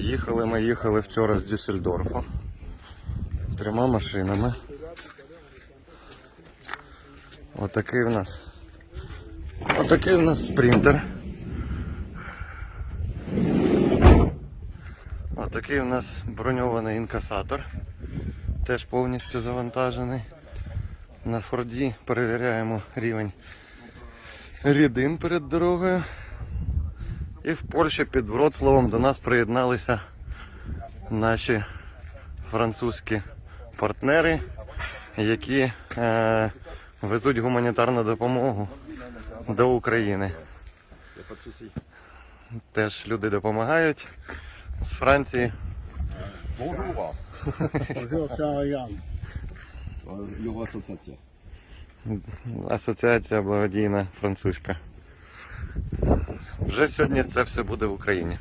Їхали ми їхали вчора з Дюссельдорфу трьома машинами. Отакий в нас. Отакий в нас спринтер. Отакий у нас броньований інкасатор. Теж повністю завантажений. На Форді перевіряємо рівень рідин перед дорогою. І в Польщі під Вроцлавом до нас приєдналися наші французькі партнери, які е, везуть гуманітарну допомогу до України. Теж люди допомагають з Франції. Association. Асоціація благодійна французька. Вже сьогодні це все буде в Україні.